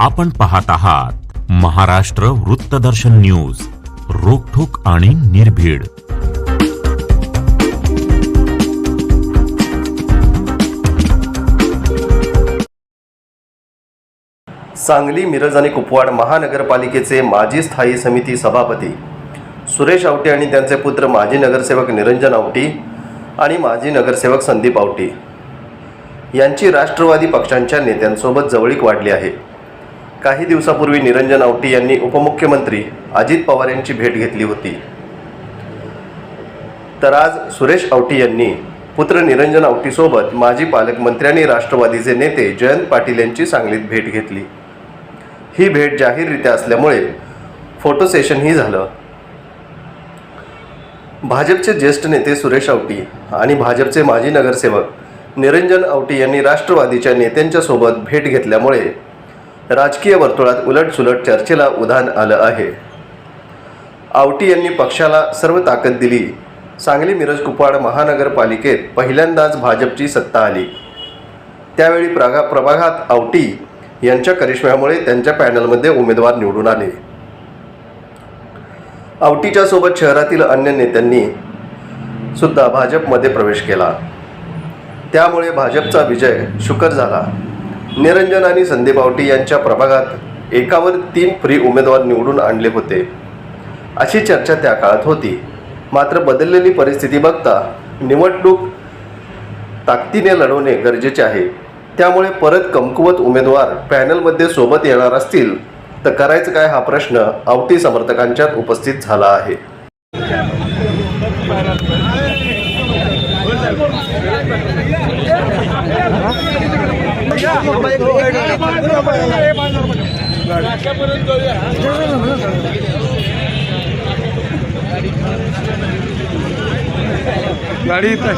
आपण पाहत आहात महाराष्ट्र वृत्तदर्शन न्यूज रोखोक आणि निर्भीड. सांगली मिरज आणि कुपवाड महानगरपालिकेचे माजी स्थायी समिती सभापती सुरेश आवटे आणि त्यांचे पुत्र माजी नगरसेवक निरंजन आवटी आणि माजी नगरसेवक संदीप आवटी. यांची राष्ट्रवादी पक्षांच्या नेत्यांसोबत जवळीक वाढली आहे. काही दिवसापूर्वी निरंजन आवटी यांनी उपमुख्यमंत्री अजित पवार यांची भेट घेतली होती. तर आज सुरेश आवटी यांनी पुत्र निरंजन आवटीसोबत माजी पालकमंत्री आणि राष्ट्रवादीचे नेते जयंत पाटील यांची सांगलीत भेट घेतली. ही भेट जाहीररित्या असल्यामुळे फोटो सेशनही झालं. भाजपचे ज्येष्ठ नेते सुरेश आवटी आणि भाजपचे माजी नगरसेवक निरंजन आवटी यांनी राष्ट्रवादीच्या नेत्यांच्या सोबत भेट घेतल्यामुळे राजकीय वर्तुळात उलटसुलट चर्चेला उधाण आलं आहे. आवटी यांनी पक्षाला सर्व ताकद दिली. सांगली मिरज कुपवाड महानगरपालिकेत पहिल्यांदाच भाजपची सत्ता आली. त्यावेळी प्रागा प्रभागात आवटी यांच्या करिश्म्यामुळे त्यांच्या पॅनलमध्ये उमेदवार निवडून आले. आवटीच्या सोबत शहरातील अन्य नेत्यांनी सुद्धा भाजपमध्ये प्रवेश केला. त्यामुळे भाजपचा विजय शुकर झाला. निरंजन आणि संदीप आवटी यांच्या प्रभागात एकावर तीन फ्री उमेदवार निवडून आणले होते. अशी चर्चा त्या काळात होती. मात्र बदललेली परिस्थिती बघता निवडणूक ताकदीने लढवणे गरजेचे आहे. त्यामुळे परत कमकुवत उमेदवार पॅनलमध्ये सोबत येणार असतील तर करायचं काय हा प्रश्न आवटी समर्थकांच्यात उपस्थित झाला आहे. गाडी गाडी आहे.